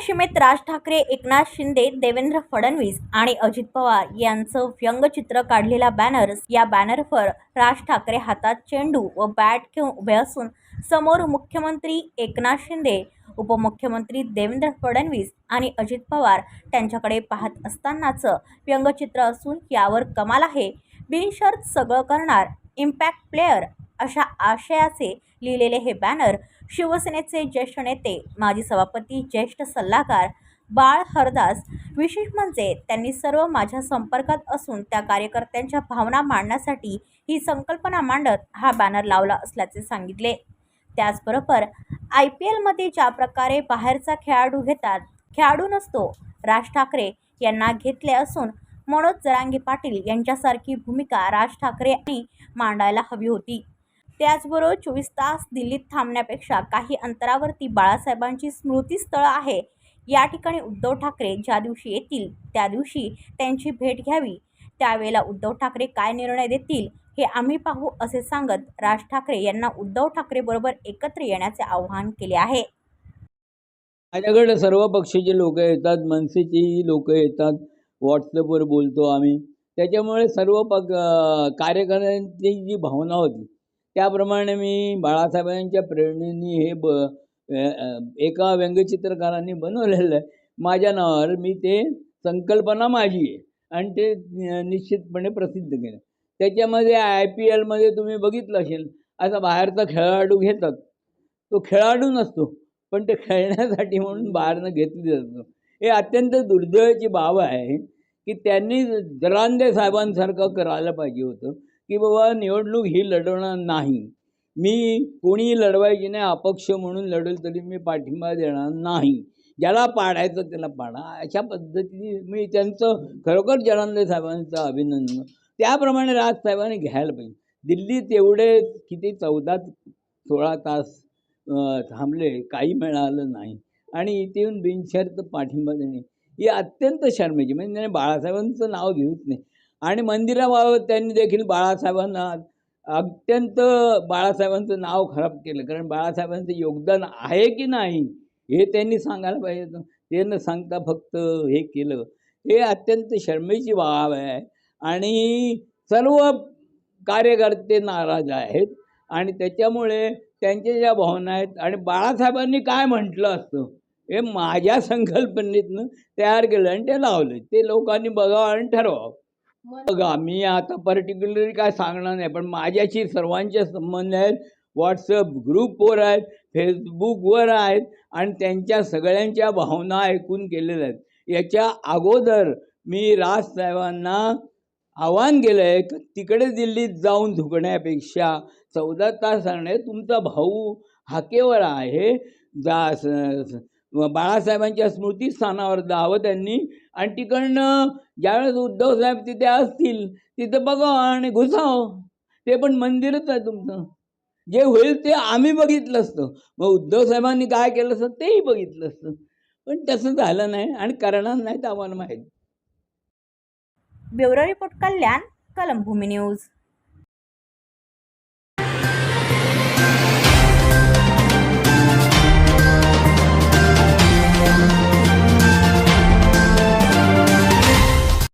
शिवसेनेत राज ठाकरे एकनाथ शिंदे देवेंद्र फडणवीस आणि अजित पवार यांचं व्यंगचित्र काढलेला बॅनर या बॅनरवर राज ठाकरे हातात चेंडू व बॅट घेऊन उभे असून समोर मुख्यमंत्री एकनाथ शिंदे उपमुख्यमंत्री देवेंद्र फडणवीस आणि अजित पवार त्यांच्याकडे पाहत असतानाचं व्यंगचित्र असून यावर कमाल आहे. बिनशर्त सगळं करणार इम्पॅक्ट प्लेअर अशा आशयाचे लिहिलेले हे बॅनर शिवसेनेचे ज्येष्ठ नेते माजी सभापती ज्येष्ठ सल्लागार बाळ हरदास विशेष म्हणजे त्यांनी सर्व माझ्या संपर्कात असून त्या कार्यकर्त्यांच्या भावना मांडण्यासाठी ही संकल्पना मांडत हा बॅनर लावला असल्याचे सांगितले. त्याचबरोबर आय पी एलमध्ये ज्या प्रकारे बाहेरचा खेळाडू घेतात खेळाडू नसतो राज ठाकरे यांना घेतले असून मनोज जरांगे पाटील यांच्यासारखी भूमिका राज ठाकरे यांनी मांडायला हवी होती. त्याचबरोबर चोवीस तास दिल्लीत थांबण्यापेक्षा काही अंतरावरती बाळासाहेबांची स्मृतीस्थळं आहे. या ठिकाणी उद्धव ठाकरे ज्या दिवशी येतील त्या दिवशी त्यांची भेट घ्यावी. त्यावेळेला उद्धव ठाकरे काय निर्णय देतील हे आम्ही पाहू असे सांगत राज ठाकरे यांना उद्धव ठाकरेबरोबर एकत्र येण्याचे आवाहन केले आहे. माझ्याकडे सर्व पक्षाचे लोक येतात मनसेचेही लोक येतात व्हॉट्सअपवर बोलतो आम्ही. त्याच्यामुळे सर्व पक कार्यकर्त्यांची जी भावना होती त्याप्रमाणे मी बाळासाहेबांच्या प्रेरणेने हे ब एका व्यंगचित्रकारांनी बनवलेलं आहे. माझ्या नावावर मी ते संकल्पना माझी आहे आणि ते निश्चितपणे प्रसिद्ध केलं. त्याच्यामध्ये आय पी एलमध्ये तुम्ही बघितलं असेल असा बाहेरचा खेळाडू घेतात. तो खेळाडू नसतो पण ते खेळण्यासाठी म्हणून बाहेरनं घेतली जातो हे अत्यंत दुर्दैवाची बाब आहे की त्यांनी जरांदे साहेबांसारखं करायला पाहिजे होतं. की बाबा निवडणूक ही लढवणार नाही. मी कोणी लढवायची नाही अपक्ष म्हणून लढेल तरी मी पाठिंबा देणार नाही. ज्याला पाडायचं त्याला पाडा. अशा पद्धतीने मी त्यांचं खरोखर जरांदे साहेबांचं अभिनंदन. त्याप्रमाणे राजसाहेबांनी घ्यायला पाहिजे. दिल्लीत एवढे किती चौदा सोळा तास थांबले काही मिळालं नाही. आणि इथे येऊन बिनशर्त पाठिंबा देणे ही अत्यंत शर्मेची म्हणजे त्याने बाळासाहेबांचं नाव घेऊच नाही. आणि मंदिराबाबत त्यांनी देखील बाळासाहेबांना अत्यंत बाळासाहेबांचं नाव खराब केलं. कारण बाळासाहेबांचं योगदान आहे की नाही हे त्यांनी सांगायला पाहिजे ते न सांगता फक्त हे केलं. हे अत्यंत शर्मेची बाब आहे. आणि सर्व कार्यकर्ते नाराज आहेत. आणि त्याच्यामुळे त्यांच्या ज्या भावना आहेत आणि बाळासाहेबांनी काय म्हटलं असतं हे माझ्या संकल्पनेतनं तयार केलं आणि ते लावलं. ते लोकांनी बघावं आणि ठरवावं. बघा मी आता पर्टिक्युलरली काय सांगणार नाही पण माझ्याशी सर्वांचे संबंध आहेत. व्हॉट्सअप ग्रुपवर आहेत फेसबुकवर आहेत आणि त्यांच्या सगळ्यांच्या भावना ऐकून केलेल्या आहेत. याच्या अगोदर मी राजसाहेबांना आव्हान केलं आहे की तिकडे दिल्लीत जाऊन झुकण्यापेक्षा चौदा तास आणणे तुमचा भाऊ हाकेवर आहे. जा स- बाळासाहेबांच्या स्मृतीस्थानावर जावं त्यांनी. आणि तिकडनं ज्यावेळेस उद्धव साहेब तिथे असतील तिथं बघा आणि घुसावं. ते पण मंदिरच आहे तुमचं. जे होईल ते आम्ही बघितलं असतं. मग उद्धव साहेबांनी काय केलं असतं तेही बघितलं असतं. पण तसं झालं नाही आणि करणार नाही तर आम्हाला माहीत. Bureau report Kalyan Kalambhumi news.